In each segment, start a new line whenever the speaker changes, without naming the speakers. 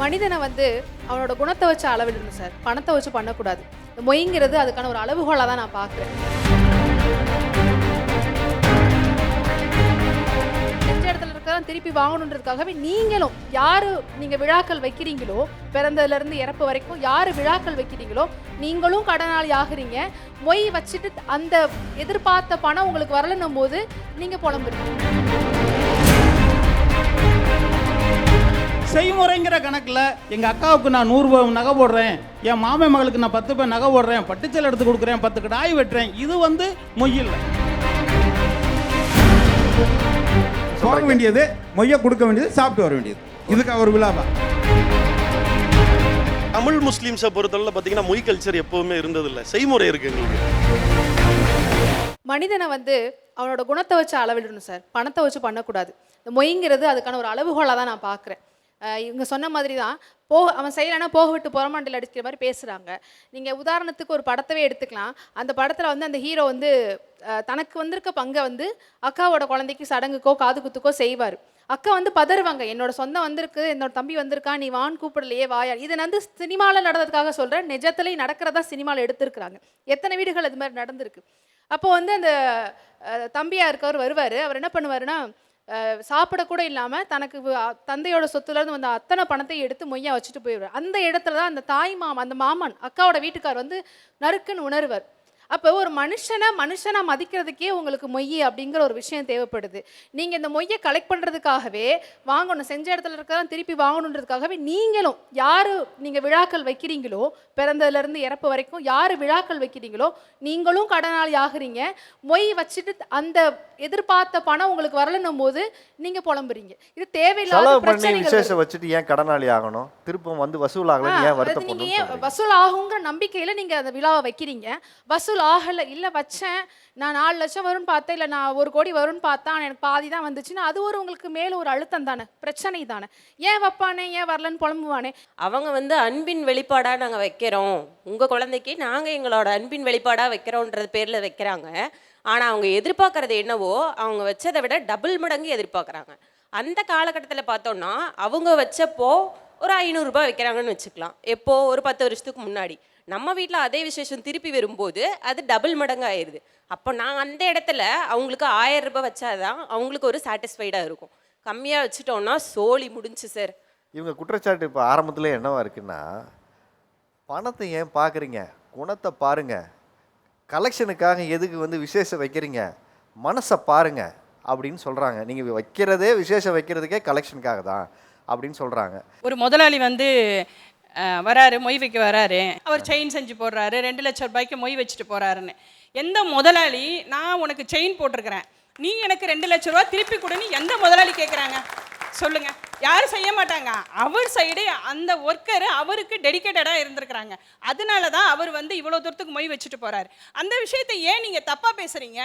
மனிதனை வந்து அவனோட குணத்தை வச்சு அளவிடணும் சார். பணத்தை வச்சு பண்ணக்கூடாது. இந்த மொய்ங்கிறது அதுக்கான ஒரு அளவுகோலாக தான் நான் பார்க்குறேன். இடத்துல இருக்கிறதெல்லாம் திருப்பி வாங்கணுன்றதுக்காகவே நீங்களும் யாரு நீங்க விழாக்கள் வைக்கிறீங்களோ பிறந்ததுல இருந்து இறப்பு வரைக்கும் யாரு விழாக்கள் வைக்கிறீங்களோ நீங்களும் கடனாளி ஆகுறீங்க. மொய் வச்சுட்டு அந்த எதிர்பார்த்த பணம் உங்களுக்கு வரலன்னும் போது நீங்க புலம்புறீங்க.
செய்முறைங்கிற கணக்கில் எங்கள் அக்காவுக்கு நான் நூறு பவுன் நகை போடுறேன் என் மாமன் மகளுக்கு நான் பத்து பேர் நகை போடுறேன் பட்டுச்சல் எடுத்து கொடுக்குறேன் பத்து கடாய் வெட்டுறேன் இது வந்து மொய்யில்
போக வேண்டியது மொய்ய கொடுக்க வேண்டியது சாப்பிட்டு வர வேண்டியது. இதுக்கு அவர் விழாவா?
தமிழ் முஸ்லீம்ஸை பொறுத்தவரை பார்த்தீங்கன்னா மொய் கல்ச்சர் எப்பவுமே இருந்ததில்லை. செய்முறை இருக்கு எங்களுக்கு.
மனிதனை வந்து அவனோட குணத்தை வச்சு அளவிடணும் சார். பணத்தை வச்சு பண்ணக்கூடாது. இந்த மொய்ங்கிறது அதுக்கான ஒரு அளவுகோலாக தான் நான் பார்க்குறேன். இவங்க சொன்ன மாதிரி தான் போ அவன் செய்யலைன்னா போக விட்டு புறமாண்டில் அடிக்கிற மாதிரி பேசுகிறாங்க நீங்கள் உதாரணத்துக்கு ஒரு படத்தவே எடுத்துக்கலாம். அந்த படத்தில் வந்து அந்த ஹீரோ வந்து தனக்கு வந்திருக்க பங்கை வந்து அக்காவோட குழந்தைக்கு சடங்குக்கோ காது குத்துக்கோ செய்வார். அக்கா வந்து பதறுவாங்க. என்னோட சொந்தம் வந்திருக்கு என்னோட தம்பி வந்திருக்கான் நீ வான் கூப்பிடலையே வாயா. இதை வந்து சினிமாவில் நடந்ததுக்காக சொல்கிறேன் நிஜத்துலேயும் நடக்கிறதா சினிமாவில் எடுத்திருக்கிறாங்க. எத்தனை வீடுகள் அது மாதிரி நடந்திருக்கு. அப்போ வந்து அந்த தம்பியாக இருக்கவர் வருவார். அவர் என்ன பண்ணுவாருன்னா சாப்பிடக்கூட இல்லாமல் தனக்கு தந்தையோட சொத்துலேருந்து வந்த அத்தனை பணத்தை எடுத்து மொய்யா வச்சுட்டு போயிடுவார். அந்த இடத்துல தான் அந்த தாய் மாமன் அந்த மாமன் அக்காவோட வீட்டுக்கார் வந்து நறுக்குன்னு உணர்வர். அப்போ ஒரு மனுஷனை மனுஷனா மதிக்கிறதுக்கே உங்களுக்கு மொய் அப்படிங்கிற ஒரு விஷயம் தேவைப்படுது. நீங்கள் இந்த மொய்யை கலெக்ட் பண்ணுறதுக்காகவே வாங்கணும். செஞ்ச இடத்துல இருக்கிறதான் திருப்பி வாங்கணுன்றதுக்காகவே நீங்களும் யார் நீங்கள் விழாக்கள் வைக்கிறீங்களோ பிறந்ததுலேருந்து இறப்பு வரைக்கும் யார் விழாக்கள் வைக்கிறீங்களோ நீங்களும் கடனாளி ஆகுறீங்க. மொய் வச்சுட்டு அந்த எதிர்பார்த்த பணம் உங்களுக்கு வரலன்னும் போது நீங்கள் புலம்புறீங்க. இது தேவையில்லாத பிரச்சனைகள்.
வச்சுட்டு ஏன் கடனாளி ஆகணும்? திருப்பம் வந்து வசூல் ஆகலன்னு ஏன்
ஏன் வசூல் ஆகுங்கிற நம்பிக்கையில நீங்க அந்த விழாவை வைக்கிறீங்க. வசூல் குலாஹலை இல்லை வச்சேன். நான் நாலு லட்சம் வரும்னு பார்த்தேன். இல்லை நான் ஒரு கோடி வரும்னு பார்த்தேன் ஆனால் எனக்கு பாதி தான் வந்துச்சுன்னா அது ஒரு உங்களுக்கு மேலே ஒரு அழுத்தம் தானே. பிரச்சனை தானே. ஏன் வைப்பானே? ஏன் வரலன்னு புலம்புவானே?
அவங்க வந்து அன்பின் வெளிப்பாடாக நாங்கள் வைக்கிறோம். உங்கள் குழந்தைக்கு நாங்கள் எங்களோட அன்பின் வெளிப்பாடாக வைக்கிறோன்றது பேரில் வைக்கிறாங்க. ஆனால் அவங்க எதிர்பார்க்கறது என்னவோ அவங்க வச்சதை விட டபுள் மடங்கு எதிர்பார்க்குறாங்க. அந்த காலகட்டத்தில் பார்த்தோன்னா அவங்க வச்சப்போ ஒரு ஐநூறுரூபா வைக்கிறாங்கன்னு வச்சுக்கலாம். எப்போ? ஒரு பத்து வருஷத்துக்கு முன்னாடி. நம்ம வீட்டில் அதே விசேஷம் திருப்பி வரும்போது அது டபுள் மடங்கு ஆயிடுது அப்போ நான் அந்த இடத்துல அவங்களுக்கு ஆயிரம் ரூபாய் வச்சாதான் அவங்களுக்கு ஒரு சாட்டிஸ்ஃபைடாக இருக்கும். கம்மியாக வச்சுட்டோம்னா சோலி முடிஞ்சு சார்
இவங்க குற்றச்சாட்டு இப்போ ஆரம்பத்துல என்னவா இருக்குன்னா பணத்தை ஏன் பார்க்குறீங்க குணத்தை பாருங்க. கலெக்ஷனுக்காக எதுக்கு வந்து விசேஷம் வைக்கிறீங்க? மனசை பாருங்க அப்படின்னு சொல்றாங்க. நீங்க வைக்கிறதே விசேஷம் வைக்கிறதுக்கே கலெக்ஷனுக்காக தான் அப்படின்னு சொல்றாங்க.
ஒரு முதலாளி வந்து வராரு மொய் வைக்க வராரு. அவர் செயின் செஞ்சு போடுறாரு. ரெண்டு லட்சம் ரூபாய்க்கு மொய் வச்சுட்டு போறாருன்னு. எந்த முதலாளி நான் உனக்கு செயின் போட்டிருக்கிறேன். நீ எனக்கு ரெண்டு லட்ச ரூபா திருப்பி கொடுன்னு எந்த முதலாளி கேட்குறாங்க சொல்லுங்க. யாரும் செய்ய மாட்டாங்க. அவர் சைடு அந்த ஒர்க்கர் அவருக்கு டெடிகேட்டடாக இருந்திருக்கிறாங்க. அதனால தான் அவர் வந்து இவ்வளோ தூரத்துக்கு மொய் வச்சுட்டு போறாரு. அந்த விஷயத்தை ஏன் நீங்கள் தப்பாக பேசுறீங்க?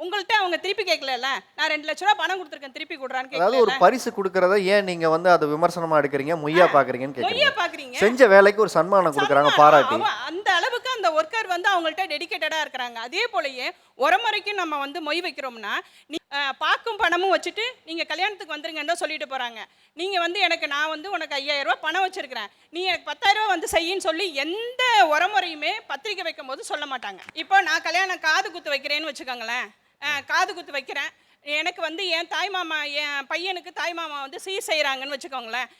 உங்கள்கிட்ட அவங்க திருப்பி கேட்கல நான் ரெண்டு லட்ச ரூபா பணம் கொடுத்துருக்கேன் திருப்பி கொடுறான்னு
அதாவது ஒரு பரிசு கொடுக்கறத ஏன் நீங்க வந்து அதை விமர்சனமா எடுக்கிறீங்க மொய்யா பாக்குறீங்கன்னு
மொய்யா பாக்குறீங்க?
செஞ்ச வேலைக்கு ஒரு சன்மானம் கொடுக்குறாங்க. பாராட்டி.
அந்த அளவுக்கு அந்த ஒர்க்கர் வந்து அவங்கள்ட்ட டெடிகேட்டடா இருக்கிறாங்க. அதே போலயே உரமுறைக்கும் நம்ம வந்து மொய் வைக்கிறோம்னா நீ அஹ், பாக்கும் பணமும் வச்சுட்டு நீங்க கல்யாணத்துக்கு வந்துருங்கன்னு சொல்லிட்டு போறாங்க. நீங்க வந்து எனக்கு நான் வந்து உனக்கு ஐயாயிரம் ரூபாய் பணம் வச்சிருக்கிறேன். நீ எனக்கு பத்தாயிரம் ரூபாய் வந்து செய்யின்னு சொல்லி எந்த உரமுறையுமே பத்திரிக்கை வைக்கும் போது சொல்ல மாட்டாங்க. இப்போ நான் கல்யாணம் காது குத்து வைக்கிறேன்னு வச்சுக்கோங்களேன். காது குத்து வைக்கிறேன். எனக்கு வந்து என் தாய் மாமா என் பையனுக்கு தாய் மாமா வந்து சீர் செய்கிறாங்கன்னு வச்சுக்கோங்களேன்.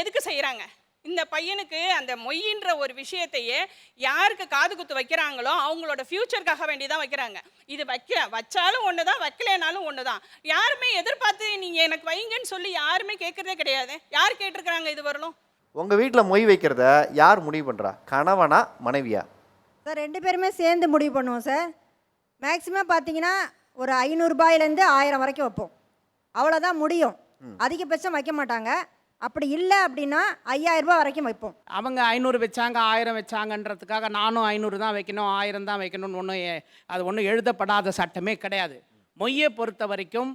எதுக்கு செய்கிறாங்க இந்த பையனுக்கு அந்த மொய்யின்ற ஒரு விஷயத்தையே யாருக்கு காது குத்து வைக்கிறாங்களோ அவங்களோட ஃப்யூச்சருக்காக வேண்டி தான் வைக்கிறாங்க. இது வைக்க வச்சாலும் ஒன்று தான் வைக்கலைனாலும் ஒன்று தான் யாருமே எதிர்பார்த்து நீங்கள் எனக்கு வைங்கன்னு சொல்லி யாருமே கேட்குறதே கிடையாது. யார் கேட்டிருக்கிறாங்க இது வரலும்?
உங்க வீட்ல மொய் வைக்கிறத யார் முடிவு பண்றா? கணவனா மனைவியா?
சார் ரெண்டு பேருமே சேர்ந்து முடிவு பண்ணுவோம் சார். மேக்ஸிமம் பார்த்தீங்கன்னா ஒரு ஐநூறுரூபாயிலேருந்து ஆயிரம் வரைக்கும் வைப்போம். அவ்வளோதான் முடியும். அதிகபட்சம் வைக்க மாட்டாங்க. அப்படி இல்லை அப்படின்னா ஐயாயிரம் ரூபாய் வரைக்கும் வைப்போம்.
அவங்க ஐநூறு வச்சாங்க ஆயிரம் வச்சாங்கன்றதுக்காக நானும் ஐநூறு தான் வைக்கணும் ஆயிரம் தான் வைக்கணும்னு ஒன்றும் அது ஒன்றும் எழுதப்படாத சட்டமே கிடையாது. மொய்யை பொறுத்த வரைக்கும்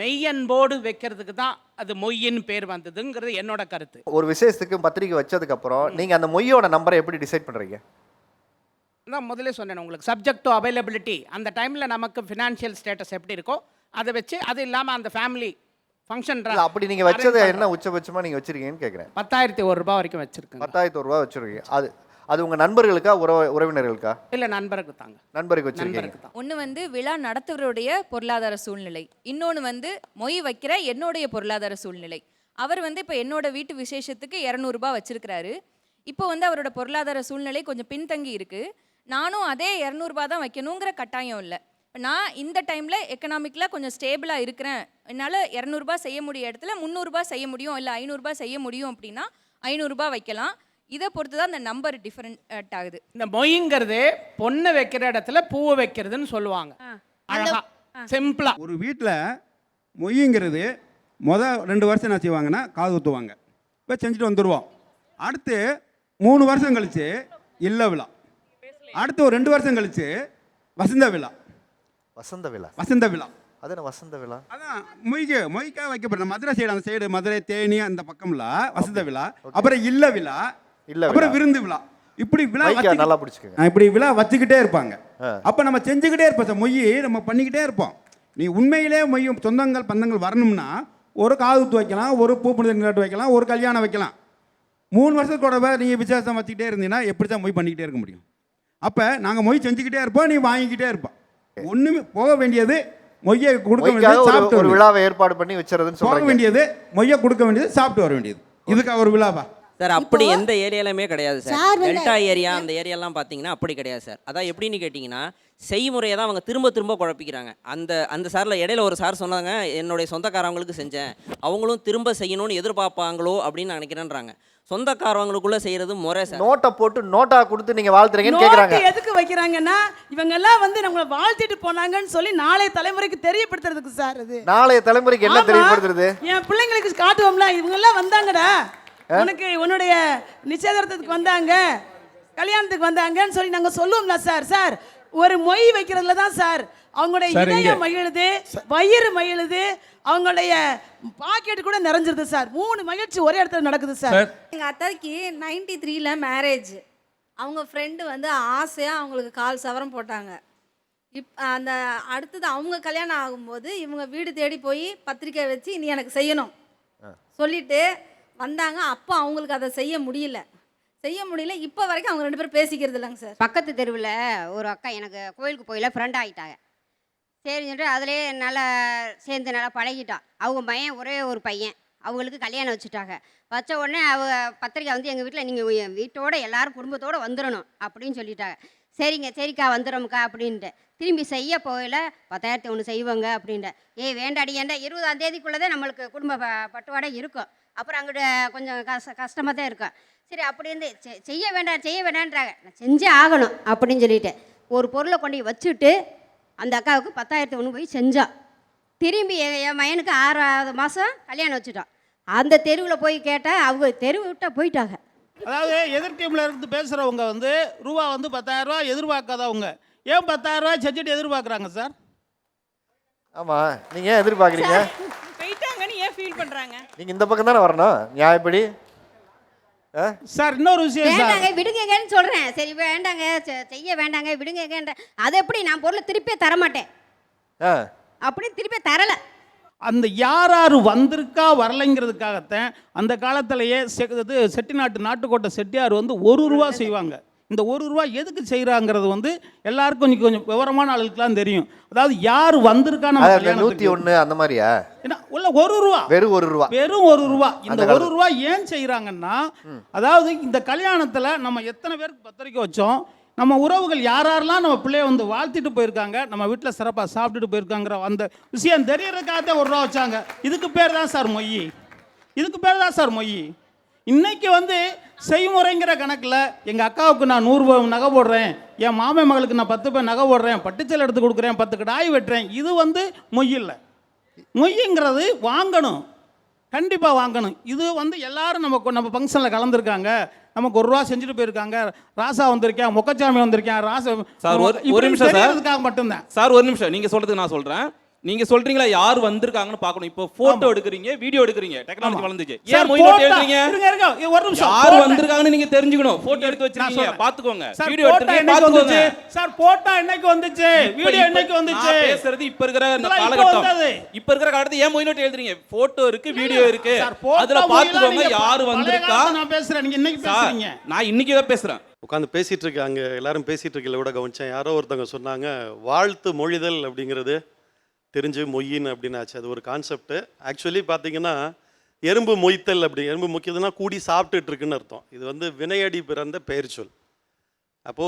மெய்யன்போடு வைக்கிறதுக்கு தான் அது மொய்யின்னு பேர் வந்ததுங்கிறது என்னோட கருத்து.
ஒரு விசேஷத்துக்கு பத்திரிக்கை வச்சதுக்கு அப்புறம் நீங்க அந்த மொய்யோட நம்பரை எப்படி டிசைட் பண்றீங்க?
நான் முதல்ல சொன்னேன் உங்களுக்கு. சப்ஜெக்ட் டு அவைலபிலிட்டி அந்த டைமில் நமக்கு ஃபினான்ஷியல் ஸ்டேட்டஸ் எப்படி இருக்கோ அதை வச்சு அது இல்லாமல் அந்த ஃபேமிலி ஃபங்க்ஷன்
அப்படி நீங்க வச்சது என்ன உச்சபட்சமா நீங்க வச்சிருக்கீங்கன்னு கேக்குறேன்.
பத்தாயிரத்தி ஒரு ரூபாய் வரைக்கும் வச்சிருக்கேன்
பத்தாயிரத்தி ஒரு ரூபா வச்சிருக்கீங்க. அது அது உங்க நண்பர்களுக்கா உறவு உறவினர்களுக்கா?
இல்லை நண்பருக்கு தாங்க.
நண்பருக்கு வச்சிருக்கீங்க.
ஒன்று வந்து விழா நடத்துவருடைய பொருளாதார சூழ்நிலை. இன்னொன்று வந்து மொய் வைக்கிற என்னுடைய பொருளாதார சூழ்நிலை. அவர் வந்து இப்போ என்னோட வீட்டு விசேஷத்துக்கு இரநூறுபா வச்சிருக்கிறாரு. இப்போ வந்து அவரோட பொருளாதார சூழ்நிலை கொஞ்சம் பின்தங்கி இருக்கு. நானும் அதே இரநூறுபா தான் வைக்கணுங்கிற கட்டாயம் இல்லை. இப்போ நான் இந்த டைமில் எக்கனாமிக்கலாக கொஞ்சம் ஸ்டேபிளாக இருக்கிறேன். என்னால் இரநூறுபா செய்ய முடிய இடத்துல முந்நூறுபா செய்ய முடியும் இல்லை ஐநூறுரூபா செய்ய முடியும் அப்படின்னா ஐநூறுரூபா வைக்கலாம். இதை பொறுத்து தான் அந்த நம்பர் டிஃப்ரெண்ட் ஆகுது.
இந்த மொய்ங்கிறது பொண்ணை வைக்கிற இடத்துல பூவை வைக்கிறதுன்னு சொல்லுவாங்க. அழகா. சிம்பிளா
ஒரு வீட்டில் மொய்ங்கிறது முத ரெண்டு வருஷம் என்ன செய்வாங்கன்னா காது ஊற்றுவாங்க இப்போ செஞ்சுட்டு வந்துடுவோம் அடுத்து மூணு வருஷம் கழிச்சு இல்ல விழா. அடுத்து ஒரு ரெண்டு வருஷம் கழிச்சு வசந்த விழா.
வசந்த விழா.
வசந்த விழா.
அது வசந்த விழா?
அதான் மொய்க்கு மொய்க்காக வைக்கப்படுற மதுரை சைடு அந்த சைடு மதுரை தேனி அந்த பக்கம்ல வசந்த விழா. அப்புறம் இல்ல விழா.
இல்ல
அப்புறம். விருந்து விழா. இப்படி விழா
நல்லா பிடிச்சுக்கோங்க.
இப்படி விழா வச்சுக்கிட்டே இருப்பாங்க. அப்ப நம்ம செஞ்சுக்கிட்டே இருப்போம். சார் மொய் நம்ம பண்ணிக்கிட்டே இருப்போம். நீ உண்மையிலே மொய் சொந்தங்கள் பந்தங்கள் வரணும்னா ஒரு காது குத்து வைக்கலாம் ஒரு பூ புனித வைக்கலாம் ஒரு கல்யாணம் வைக்கலாம். மூணு வருஷத்துக்கு கூடவே நீங்கள் விசேஷம் வச்சுக்கிட்டே இருந்தீங்கன்னா எப்படி தான் மொய் பண்ணிக்கிட்டே இருக்க முடியும்? அப்போ நாங்கள் மொய் செஞ்சுக்கிட்டே இருப்போம் நீ வாங்கிக்கிட்டே இருப்போம் ஒன்றுமே போக வேண்டியது மொய்யை கொடுக்க வேண்டியது
ஒரு
சாப்பிட்டு
ஒரு விழாவை ஏற்பாடு பண்ணி வச்சுறதுன்னு
போக
சொல்றீங்க.
வேண்டியது மொய்யை கொடுக்க வேண்டியது சாப்பிட்டு வர வேண்டியது. இதுக்காக ஒரு விழாவா?
சார் அப்படி எந்த ஏரியாலுமே கிடையாது சார் டெல்டா ஏரியா அந்த ஏரியாலாம் பார்த்தீங்கன்னா அப்படி கிடையாது சார் அதான் எப்படின்னு கேட்டிங்கன்னா செய்முறையை தான் அவங்க திரும்ப திரும்ப குழப்பிக்கிறாங்க. அந்த அந்த சாரில் இடையில ஒரு சார் சொன்னாங்க என்னுடைய சொந்தக்காரவங்களுக்கு செஞ்சேன். அவங்களும் திரும்ப செய்யணும்னு எதிர்பார்ப்பாங்களோ அப்படின்னு நான் நினைக்கிறேன்றாங்க. சொந்தக்காரவங்களுக்குள்ள செய்யறது முறை சார்.
நோட்டை போட்டு நோட்டா கொடுத்து நீங்க வாழ்த்துறீங்கன்னு கேக்குறாங்க.
நோட்டு எதுக்கு வைக்கிறாங்கன்னா இவங்க எல்லாம் வந்து நம்மளை வாழ்த்திட்டு போனாங்கன்னு சொல்லி நாளைய தலைமுறைக்கு தெரியப்படுத்துறதுக்கு சார் அது.
நாளைய தலைமுறைக்கு என்ன
ஆமா.
தெரியப்படுத்துறது?
என் பிள்ளைங்களுக்கு காட்டுவோம்ல இவங்க எல்லாம் வந்தாங்கடா உனக்கு உன்னுடைய நிச்சயதார்த்தத்துக்கு வந்தாங்க கல்யாணத்துக்கு வந்தாங்கன்னு சொல்லி நாங்க சொல்லுவோம்ல சார் சார். ஒரு மொய் வைக்கிறதுல தான் சார். அவங்களுடைய இதயம் மகிழுது வயிறு மகிழுது அவங்களுடைய பாக்கெட் கூட நிறைஞ்சிருது சார். மூணு மகிழ்ச்சி ஒரே இடத்துல நடக்குது சார்.
எங்கள் அத்தைக்கு நைன்டி த்ரீல மேரேஜ் அவங்க ஃப்ரெண்டு வந்து ஆசையாக அவங்களுக்கு கால் சவரம் போட்டாங்க. இப் அந்த அடுத்தது அவங்க கல்யாணம் ஆகும்போது இவங்க வீடு தேடி போய் பத்திரிக்கை வச்சு நீ எனக்கு செய்யணும். சொல்லிட்டு வந்தாங்க. அப்போ அவங்களுக்கு அதை செய்ய முடியல. செய்ய முடியல. இப்போ வரைக்கும் அவங்க ரெண்டு பேரும் பேசிக்கிறது இல்லைங்க சார்.
பக்கத்து தெருவில் ஒரு அக்கா எனக்கு கோயிலுக்கு போயில ஃப்ரெண்ட் ஆகிட்டாங்க சரி சொல்லிட்டு அதிலே நல்லா சேர்ந்து நல்லா பழகிட்டான் அவங்க பையன் ஒரே ஒரு பையன். அவங்களுக்கு கல்யாணம் வச்சுட்டாங்க. வச்ச உடனே அவ பத்திரிக்கை வந்து எங்கள் வீட்டில் நீங்கள் வீட்டோட எல்லாரும் குடும்பத்தோடு வந்துடணும் அப்படின்னு சொல்லிட்டாங்க. சரிங்க சரிக்கா வந்துடும்க்கா அப்படின்ட்டு. திரும்பி செய்ய போகல. பத்தாயிரத்தி ஒன்று செய்வோங்க அப்படின்ட்டு. ஏய் வேண்டாடி ஏன்டா இருபதாம் தேதிக்குள்ளே தான் நம்மளுக்கு குடும்ப பட்டுவாடை இருக்கும். அப்புறம் அங்கிட்ட கொஞ்சம் கஷ்ட கஷ்டமாக தான் இருக்கும். சரி அப்படி இருந்து செய்ய வேண்டாம் செய்ய வேண்டான்றாங்க நான் செஞ்சே ஆகணும் அப்படின்னு சொல்லிட்டு ஒரு பொருளை கொண்டு போய் வச்சுட்டு அந்த அக்காவுக்கு பத்தாயிரத்தி ஒன்று போய் செஞ்சான் திரும்பி என் என் பையனுக்கு ஆறாவது மாதம் கல்யாணம் வச்சுட்டான் அந்த தெருவில் போய் கேட்டால் அவங்க தெருவு விட்டா போயிட்டாங்க.
அதாவது எதிர் டீம்ல இருந்து பேசுறவங்க வந்து ரூபா வந்து பத்தாயிரம் ரூபாய் எதிர்பார்க்காதவங்க ஏன் பத்தாயிரம் ரூபாய் செஞ்சுட்டு எதிர்பார்க்குறாங்க சார்?
ஆமா. நீங்க ஏன் எதிர்பார்க்குறீங்க?
ஃபீல் பண்றாங்க?
நீங்க இந்த பக்கம் தானே வரணும்? நியாயப்படி ஆ?
சார் இன்னொரு விஷயம் சார்.
வேண்டாங்க விடுங்கங்கன்னு சொல்கிறேன் சரி வேண்டாங்க செ- செய்ய வேண்டாங்க விடுங்கங்கன்ற அதை எப்படி நான் பொருளை திருப்பியே தரமாட்டேன்.
ஆ.
அப்படி திருப்பி தரலை.
அந்த யார் யார் வந்திருக்கா வரலைங்கிறதுக்காகத்தான் அந்த காலத்திலேயே செ- இது செட்டிநாட்டு நாட்டுக்கோட்டை செட்டியார் வந்து ஒரு ரூபா செய்வாங்க. இந்த ஒரு ரூபா எதுக்கு செய்கிறாங்கிறது வந்து எல்லாருக்கும் கொஞ்சம் கொஞ்சம் விவரமான ஆளுக்கெல்லாம் தெரியும். அதாவது யார் வந்திருக்கா நம்ம
அதாவது நூத்தி
கல்யாணத்துக்கு
ஒண்ணு அந்த மாதிரியா?
என்ன, உள்ள ஒரு ரூபா.
வெறும் ஒரு ரூபா.
வெறும் ஒரு ரூபா. இந்த ஒரு ரூபா ஏன் செய்கிறாங்கன்னா அதாவது இந்த கல்யாணத்தில் நம்ம எத்தனை பேருக்கு பத்திரிக்கை வச்சோம் நம்ம உறவுகள் யார் யாரெல்லாம் நம்ம பிள்ளைய வந்து வாழ்த்திட்டு போயிருக்காங்க நம்ம வீட்டில் சிறப்பாக சாப்பிட்டுட்டு போயிருக்காங்கிற அந்த விஷயம் தெரியறதுக்காக ஒரு ரூபா வச்சாங்க. இதுக்கு பேர் தான் சார் மொய். இதுக்கு பேர் தான் சார் மொய். இன்னைக்கு வந்து செய்முறைங்கிற கணக்கில் எங்கள் அக்காவுக்கு நான் நூறு பவுன் நகை போடுறேன் என் மாமன் மகளுக்கு நான் பத்து பேர் நகை போடுறேன் பட்டுச்சல் எடுத்து கொடுக்குறேன் பத்து கடாய் வெட்டுறேன் இது வந்து மொய் இல்லை மொய்ங்கிறது வாங்கணும் கண்டிப்பாக வாங்கணும். இது வந்து எல்லாரும் நம்ம நம்ம ஃபங்க்ஷனில் கலந்துருக்காங்க. நமக்கு ஒரு ரூபா செஞ்சுட்டு போயிருக்காங்க. ராசா வந்திருக்கேன் முக்கச்சாமி வந்திருக்கேன் ராசா
சார், ஒரு- நிமிஷம் சார்.
மட்டும்தான்.
சார் ஒரு நிமிஷம். நீங்கள் சொல்கிறது நான் சொல்கிறேன் நீங்க சொல்றீங்களா யார் வந்திருக்காங்கன்னு பார்க்கணும். இப்போ போட்டோ. எடுக்கிறீங்க வீடியோ எடுக்கிறீங்க. டெக்னாலஜி. வளர்ந்துச்சு.
சார்,
ஏன் மொய்
photo-
நோட் எழுதுறீங்க
இருங்க, இருங்க, ஒரு நிமிஷம்.
யார் வந்திருக்காங்கன்னு நீங்க தெரிஞ்சுக்கணும். போட்டோ எடுத்து
நான்
வச்சிருக்கீங்க. பாத்துக்கோங்க வீடியோ எடுத்து பாத்துக்கோங்க?
சார் போட்டோ என்னைக்கு வந்துச்சு? வீடியோ என்னைக்கு வந்துச்சு?
நான் பேசுறது இப்ப இருக்கிற காலகட்டம். இப்ப இருக்கிற காலத்துல ஏன் மொய் நோட் எழுதுறீங்க? போட்டோ இருக்கு வீடியோ இருக்கு. அதுல பாத்துக்கோங்க யாரு வந்திருக்கா?
நான் பேசுறேன். நீங்க இன்னைக்கு பேசுறீங்க.
நான் இன்னைக்கு தான் பேசுறேன்.
உட்காந்து பேசிட்டு இருக்காங்க எல்லாரும் பேசிட்டு இருக்கல கூட கவனிச்சேன். யாரோ ஒருத்தவங்க சொன்னாங்க வாழ்த்து மொழிதல் அப்படிங்கிறது தெரிஞ்சு மொய்யின்னு அப்படின்னு ஆச்சு அது ஒரு கான்செப்ட் ஆக்சுவலி பார்த்தீங்கன்னா எறும்பு மொய்த்தல் அப்படி எறும்பு முக்கியதுன்னா கூடி சாப்பிட்டுட்டு இருக்குன்னு அர்த்தம். இது வந்து வினையடி பிறந்த பெயர் சொல்.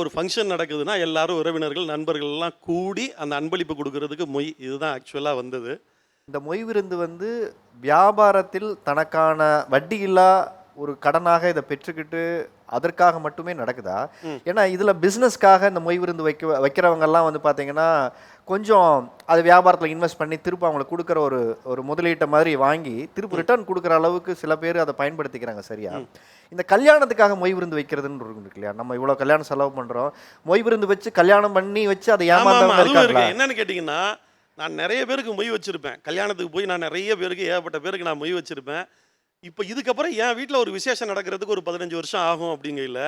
ஒரு ஃபங்க்ஷன் நடக்குதுன்னா எல்லாரும் உறவினர்கள் நண்பர்கள் எல்லாம் கூடி அந்த அன்பளிப்பு கொடுக்கறதுக்கு மொய் இதுதான் ஆக்சுவலாக வந்தது.
இந்த மொய் விருந்து வந்து வியாபாரத்தில் தனக்கான வட்டியில்லா ஒரு கடனாக இதை பெற்றுக்கிட்டு அதற்காக மட்டுமே நடக்குதா? ஏன்னா இதில் பிஸ்னஸ்க்காக இந்த மொய் விருந்து வைக்க வைக்கிறவங்கெல்லாம் வந்து பார்த்தீங்கன்னா கொஞ்சம் அது வியாபாரத்தில் இன்வெஸ்ட் பண்ணி திரும்ப அவங்களுக்கு கொடுக்குற ஒரு ஒரு முதலீட்டை மாதிரி வாங்கி திரும்ப ரிட்டர்ன் கொடுக்குற அளவுக்கு சில பேர் அதை பயன்படுத்திக்கிறாங்க சரியா? இந்த கல்யாணத்துக்காக மொய் விருந்து வைக்கிறதுன்னு இருக்கு இல்லையா? நம்ம இவ்வளோ கல்யாணம் செலவு பண்ணுறோம் மொய் விருந்து வச்சு கல்யாணம் பண்ணி வச்சு அதை ஏமாந்தவங்க
என்னன்னு கேட்டிங்கன்னா நான் நிறைய பேருக்கு மொய் வச்சிருப்பேன். கல்யாணத்துக்கு போய் நான் நிறைய பேருக்கு ஏகப்பட்ட பேருக்கு நான் மொய் வச்சிருப்பேன். இப்போ இதுக்கப்புறம் என் வீட்டில் ஒரு விசேஷம் நடக்கிறதுக்கு ஒரு பதினஞ்சு வருஷம் ஆகும் அப்படிங்கல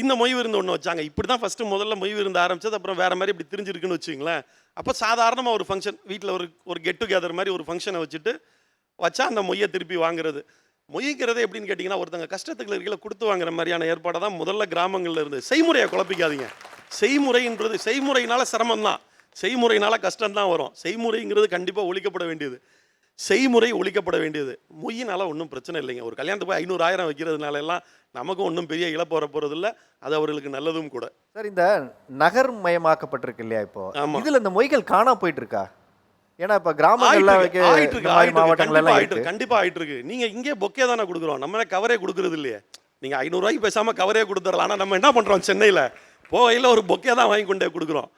இந்த மொய் விருந்து ஒன்று வச்சாங்க. இப்படி தான் ஃபஸ்ட்டு முதல்ல மொய் விருந்து ஆரம்பிச்சது. அப்புறம் வேறு மாதிரி இப்படி தெரிஞ்சிருக்குன்னு வச்சுங்களேன். அப்போ சாதாரணமாக ஒரு ஃபங்க்ஷன் வீட்டில் ஒரு ஒரு கெட் டுகெதர் மாதிரி ஒரு ஃபங்க்ஷனை வச்சுட்டு வச்சா அந்த மொய்யை திருப்பி வாங்குறது. மொய்க்கிறது எப்படின்னு கேட்டிங்கன்னா ஒருத்தங்க கஷ்டத்துக்கு இருக்கல கொடுத்து வாங்குற மாதிரியான ஏற்பாடை தான் முதல்ல கிராமங்களில் இருந்து. செய்முறையை குழப்பிக்காதீங்க. செய்முறைன்றது செய்முறையினால சிரமம் தான் செய்முறையினால கஷ்டம் தான் வரும். செய்முறைங்கிறது கண்டிப்பாக ஒழிக்கப்பட வேண்டியது. செய்முறை ஒழிக்கப்பட வேண்டியது. மொய்யினால ஒன்றும் பிரச்சனை இல்லைங்க. ஒரு கல்யாணத்துக்கு போய் ஐநூறு ஆயிரம் வைக்கிறதுனால எல்லாம் நமக்கும் ஒன்றும் பெரிய இழப்பு வர போகிறது இல்லை. அது அவர்களுக்கு நல்லதும் கூட.
சார் இந்த நகர்மயமாக்கப்பட்டிருக்கு இல்லையா இப்போ. இதுல இந்த மொய்கள் காணா போயிட்டு இருக்கா ஏன்னா இப்ப கிராமங்கள்ல
ஆயிட்டு இருக்கு, ஆயிட்டு
மாதிரி
ஆயிட்டு இருக்கு,
மாவட்டங்கள்
கண்டிப்பா
எல்லாம்
ஆயிட்டு
இருக்கு.
இருக்கு, கண்டிப்பா ஆயிட்டு இருக்கு நீங்க இங்கே பொக்கே தானே கொடுக்குறோம். நம்ம கவரே கொடுக்கறது இல்லையே. நீங்க ஐநூறுரூவாய்க்கு பேசாம கவரே கொடுத்துடலாம். ஆனா நம்ம என்ன பண்றோம் சென்னையில? போகையில் ஒரு பொக்கே தான் வாங்கி கொண்டே கொடுக்குறோம்.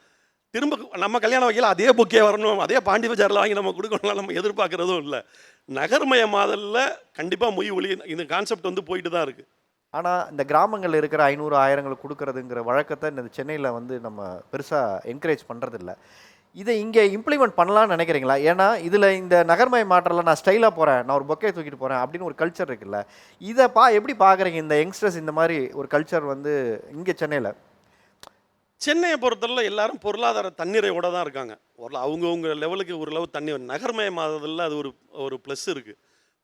திரும்ப நம்ம கல்யாணம் வைக்கல அதே பொக்கே வரணும் அதே பாண்டி பஜாரில் வாங்கி நம்ம கொடுக்கணும் நம்ம எதிர்பார்க்குறதும் இல்லை. நகர்மயமாதல்ல கண்டிப்பாக மொய் ஒளி இந்த கான்செப்ட் வந்து போயிட்டு தான் இருக்குது
ஆனால் இந்த கிராமங்களில் இருக்கிற ஐநூறு ஆயிரங்கள் கொடுக்கறதுங்கிற வழக்கத்தை இந்த சென்னையில் வந்து நம்ம பெருசாக என்கரேஜ் பண்ணுறதில்ல இதை இங்கே இம்ப்ளிமெண்ட் பண்ணலாம்னு நினைக்கிறீங்களா? ஏன்னா இதில் இந்த நகர்மய மாற்றல நான் ஸ்டைலாக போகிறேன் நான் ஒரு பொக்கே தூக்கிட்டு போகிறேன் அப்படின்னு ஒரு கல்ச்சர் இருக்குல்ல. இதை பா எப்படி பார்க்குறீங்க இந்த யங்ஸ்டர்ஸ் இந்த மாதிரி ஒரு கல்ச்சர் வந்து இங்கே சென்னையில்?
சென்னையை பொறுத்தவரை எல்லாரும் பொருளாதார தன்னிறைவோட தான் இருக்காங்க. ஒரு அவங்கவுங்க லெவலுக்கு ஒரு லெவல் தண்ணி நகர்மயமாததில் அது ஒரு ஒரு ப்ளஸ் இருக்குது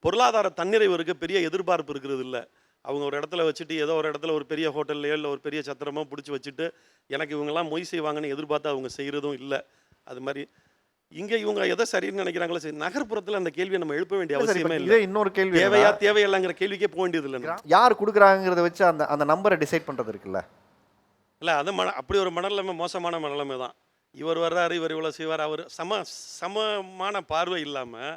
பொருளாதார தன்னிறைவு இருக்க பெரிய எதிர்பார்ப்பு இருக்கிறது இல்லை. அவங்க ஒரு இடத்துல வச்சுட்டு ஏதோ ஒரு இடத்துல ஒரு பெரிய ஹோட்டல்லையோ இல்லை ஒரு பெரிய சத்திரமோ பிடிச்சி வச்சுட்டு எனக்கு இவங்கெல்லாம் மொய் செய்வாங்கன்னு எதிர்பார்த்து அவங்க செய்கிறதும் இல்லை. அது மாதிரி இங்கே இவங்க எதை சரின்னு நினைக்கிறாங்களோ சரி நகர்ப்புறத்தில் அந்த கேள்வியை நம்ம எழுப்ப வேண்டிய அவசியமே இல்லை.
இன்னொரு கேள்வி
தேவையா தேவையில்லைங்கிற கேள்விக்கே போக வேண்டியது இல்லை
யார் கொடுக்குறாங்கிறத வச்சு அந்த அந்த நம்பரை டிசைட் பண்றது இருக்குல்ல?
இல்லை அது மன அப்படி ஒரு மனநிலைமை மோசமான மனநிலைமை தான். இவர் வர்றாரு இவர் இவ்வளோ செய்வார் அவர் சம சமமான பார்வை இல்லாமல்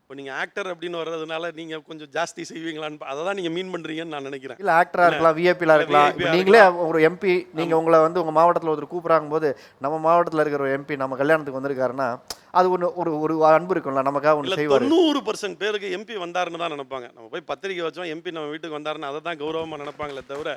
இப்போ நீங்கள் ஆக்டர் அப்படின்னு வர்றதுனால நீங்கள் கொஞ்சம் ஜாஸ்தி செய்வீங்களான்னு அதை தான் நீங்கள் மீன் பண்ணுறீங்கன்னு நான் நினைக்கிறேன்.
இல்ல ஆக்டரா இருக்கலாம் விஐபிலாம் இருக்கலாம். நீங்களே. ஒரு எம்பி நீங்க உங்களை வந்து உங்க மாவட்டத்துல ஒருத்தர் கூப்பிடுறாங்க போது நம்ம மாவட்டத்துல இருக்கிற ஒரு எம்பி நம்ம கல்யாணத்துக்கு வந்திருக்காருன்னா அது ஒன்று ஒரு ஒரு அன்பு இருக்கும்ல நமக்காக ஒன்று
இல்லை
செய்வார்.
தொண்ணூறு பர்சன்ட் பேருக்கு எம்பி வந்தாருன்னு தான் நினைப்பாங்க. நம்ம போய் பத்திரிக்கை வச்சோம் எம்பி நம்ம வீட்டுக்கு வந்தாருன்னு அதை தான் கௌரவமாக நினைப்பாங்களே தவிர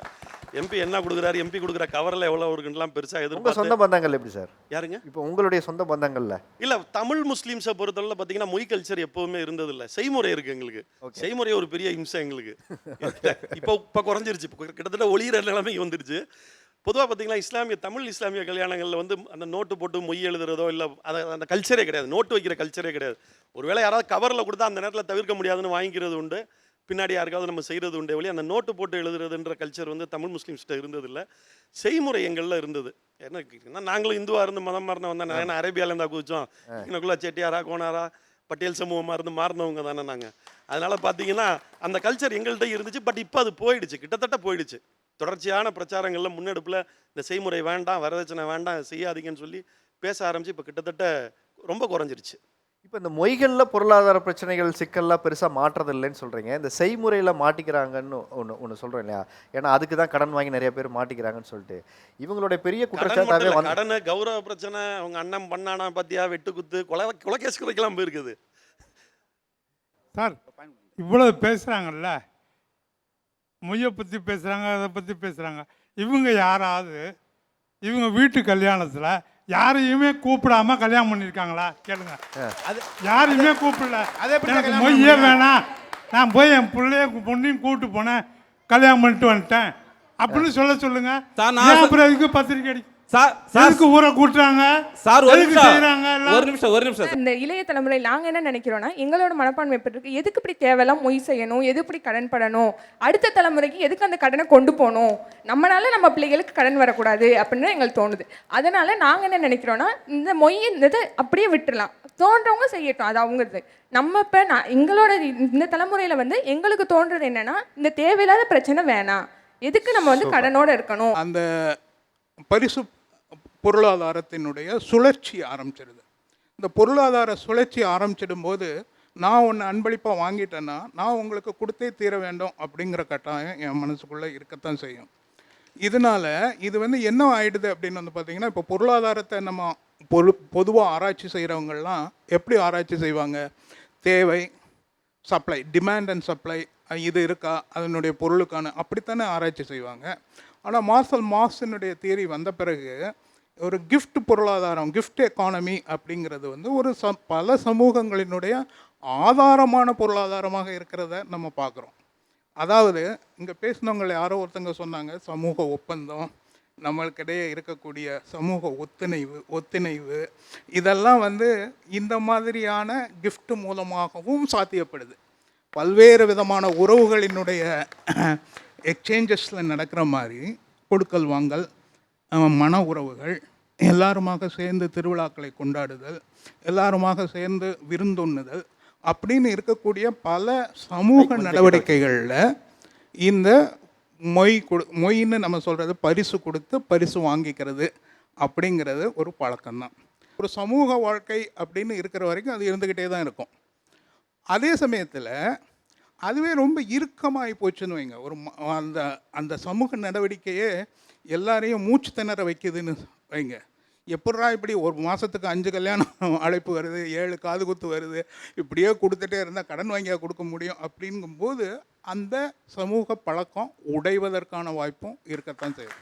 எம்பி என்ன கொடுக்குறாரு எம்பி கொடுக்குற கவரில் எவ்வளோ இருக்குன்னுலாம் பெருசாக
உங்க சொந்த
எதிர்பார்த்து
பந்தங்கள் எப்படி சார்?
யாருங்க?
இப்போ உங்களுடைய சொந்த பந்தங்கள்ல.
இல்ல தமிழ் முஸ்லீம்ஸை பொறுத்தவரை பார்த்தீங்கன்னா மொய் கல்ச்சர் எப்பவுமே இருந்ததில்ல. செய்முறை இருக்கு எங்களுக்கு. செய்முறை ஒரு பெரிய இம்சை எங்களுக்கு. இப்போ இப்போ குறைஞ்சிருச்சு. கிட்டத்தட்ட ஒளியிற நிலைமைக்கு வந்துருச்சு. பொதுவாக பார்த்தீங்கன்னா இஸ்லாமிய தமிழ் இஸ்லாமிய கல்யாணங்களில் வந்து அந்த நோட்டு போட்டு மொய் எழுதுறதோ இல்லை அதை அந்த கல்ச்சரே கிடையாது. நோட்டு வைக்கிற கல்ச்சரே கிடையாது. ஒருவேளை யாராவது கவரில் கொடுத்தா அந்த நேரத்தில் தவிர்க்க முடியாதுன்னு வாங்கிக்கிறது உண்டு. பின்னாடி யாருக்காவது நம்ம செய்கிறது உண்டே வழி அந்த நோட்டு போட்டு எழுதுறதுன்ற கல்ச்சர் வந்து தமிழ் முஸ்லீம்ஸ்கிட்ட இருந்ததில்ல. செய்முறை எங்களில் இருந்தது. என்ன கேட்டீங்கன்னா நாங்களும் இந்துவாக இருந்து மதம் மாறின வந்தா நான் என்ன அரேபியால இருந்தா குதிச்சோம். எனக்குள்ள செட்டியாரா கோனாரா பட்டியல் சமூகமாக இருந்து மாறினவங்க தானே நாங்கள் அதனால பார்த்தீங்கன்னா அந்த கல்ச்சர் எங்கள்கிட்ட இருந்துச்சு. பட் இப்போ அது போயிடுச்சு. கிட்டத்தட்ட போயிடுச்சு. தொடர்ச்சியான பிரச்சாரங்களில் முன்னெடுப்பில் இந்த செய்முறை வேண்டாம் வரதட்சணை வேண்டாம் செய்யாதீங்கன்னு சொல்லி பேச ஆரம்பிச்சு இப்போ கிட்டத்தட்ட ரொம்ப குறைஞ்சிருச்சு.
இப்போ இந்த மொய்கள்ல பொருளாதார பிரச்சனைகள் சிக்கல்லாம் பெருசா மாற்றுறது இல்லைன்னு சொல்றீங்க. இந்த செய்முறையில மாட்டிக்கிறாங்கன்னு ஒன்று ஒன்று சொல்றோம் இல்லையா? ஏன்னா அதுக்கு தான் கடன் வாங்கி நிறைய பேர் மாட்டிக்கிறாங்கன்னு சொல்லிட்டு. இவங்களுடைய பெரிய வந்து
கடனை கௌரவ பிரச்சனை அவங்க அண்ணன் பண்ணானா பத்தியா வெட்டு குத்து கொலை கொலைகேஸ் குறைக்கலாம் போயிருக்குது.
சார் இவ்வளவு பேசுகிறாங்கல்ல மொய்யை பற்றி பேசுகிறாங்க அதை பற்றி பேசுகிறாங்க இவங்க யாராவது இவங்க வீட்டு கல்யாணத்தில் யாரையுமே கூப்பிடாம கல்யாணம் பண்ணியிருக்காங்களா கேளுங்க.
அது
யாரையுமே கூப்பிடல.
அது
எனக்கு மொய்யே? வேணாம். நான் போய் என் பிள்ளைய பொண்ணையும் கூப்பிட்டு போனேன். கல்யாணம் பண்ணிட்டு வந்துட்டேன். அப்படின்னு சொல்ல சொல்லுங்க. அப்புறம் இதுக்கு பத்திரிக்கை அடி
சார் சார்
எதுக்கு ஊரை கூட்டுறாங்க?
சார் ஒரு நிமிஷம்? ஒரு நிமிஷம் ஒரு நிமிஷம்.
இந்த இளைய தலைமுறை நாங்கள் என்ன நினைக்கிறோன்னா எங்களோட மனப்பான்மை எப்படி இருக்கு? எதுக்கு இப்படி தேவையெல்லாம் மொய் செய்யணும்? எது இப்படி கடன் படணும்? அடுத்த தலைமுறைக்கு எதுக்கு அந்த கடனை கொண்டு போகணும்? நம்மளால நம்ம பிள்ளைகளுக்கு கடன் வரக்கூடாது அப்படின்னு எங்களுக்கு தோணுது. அதனால நாங்கள் என்ன நினைக்கிறோன்னா இந்த மொய் இதை அப்படியே விட்டுறலாம். தோன்றவங்க செய்யட்டும் அது நம்ம இப்போ நான் எங்களோட இந்த தலைமுறையில் வந்து எங்களுக்கு தோன்றது என்னன்னா இந்த தேவையில்லாத பிரச்சனை வேணாம். எதுக்கு நம்ம வந்து கடனோட இருக்கணும்?
அந்த பரிசு பொருளாதாரத்தினுடைய சுழற்சி ஆரம்பிச்சிருது. இந்த பொருளாதார சுழற்சி ஆரம்பிச்சிடும் போது நான் ஒன்று அன்பளிப்பாக வாங்கிட்டேன்னா நான் உங்களுக்கு கொடுத்தே தீர வேண்டும் அப்படிங்கிற கட்டாயம் என் மனசுக்குள்ளே இருக்கத்தான் செய்யும். இதனால இது வந்து என்ன ஆயிடுது அப்படின்னு வந்து பார்த்திங்கன்னா இப்போ பொருளாதாரத்தை நம்ம பொது பொதுவாக ஆராய்ச்சி செய்கிறவங்கள்லாம் எப்படி ஆராய்ச்சி செய்வாங்க? தேவை சப்ளை டிமாண்ட் அண்ட் சப்ளை இது இருக்கா? அதனுடைய பொருளுக்கான அப்படித்தானே ஆராய்ச்சி செய்வாங்க. ஆனால் மார்சல் மார்க்ஸினுடைய தியரி வந்த பிறகு ஒரு கிஃப்ட் பொருளாதாரம் கிஃப்ட் எக்கானமி அப்படிங்கிறது வந்து ஒரு ச பல சமூகங்களினுடைய ஆதாரமான பொருளாதாரமாக இருக்கிறத நம்ம பார்க்குறோம். அதாவது இங்கே பேசினவங்க யாரோ ஒருத்தங்க சொன்னாங்க சமூக ஒப்பந்தம் நம்மளுக்கிடையே இருக்கக்கூடிய சமூக ஒத்துணைவு ஒத்துணைவு இதெல்லாம் வந்து இந்த மாதிரியான கிஃப்ட் மூலமாகவும் சாத்தியப்படுது. பல்வேறு விதமான உறவுகளினுடைய எக்ஸ்சேஞ்சஸில் நடக்கிற மாதிரி கொடுக்கல் வாங்கல் மன உறவுகள் எல்லாருமாக சேர்ந்து திருவிழாக்களை கொண்டாடுதல் எல்லாருமாக சேர்ந்து விருந்துண்ணுதல் அப்படின்னு இருக்கக்கூடிய பல சமூக நடவடிக்கைகளில் இந்த மொய் கொடு மொய்ன்னு நம்ம சொல்கிறது பரிசு கொடுத்து பரிசு வாங்கிக்கிறது அப்படிங்கிறது ஒரு பழக்கம்தான். ஒரு சமூக வாழ்க்கை அப்படின்னு இருக்கிற வரைக்கும் அது இருந்துக்கிட்டே தான் இருக்கும். அதே சமயத்தில் அதுவே ரொம்ப இறுக்கமாகி போச்சுன்னு வைங்க. ஒரு அந்த அந்த சமூக நடவடிக்கையே எல்லாரையும் மூச்சு திணற வைக்குதுன்னு வைங்க. எப்படா இப்படி ஒரு மாதத்துக்கு அஞ்சு கல்யாணம் அழைப்பு வருது ஏழு காது குத்து வருது இப்படியே கொடுத்துட்டே இருந்தால் கடன் வாங்கியா கொடுக்க முடியும் அப்படிங்கும்போது அந்த சமூக பழக்கம் உடைவதற்கான வாய்ப்பும் இருக்கத்தான் செய்யும்.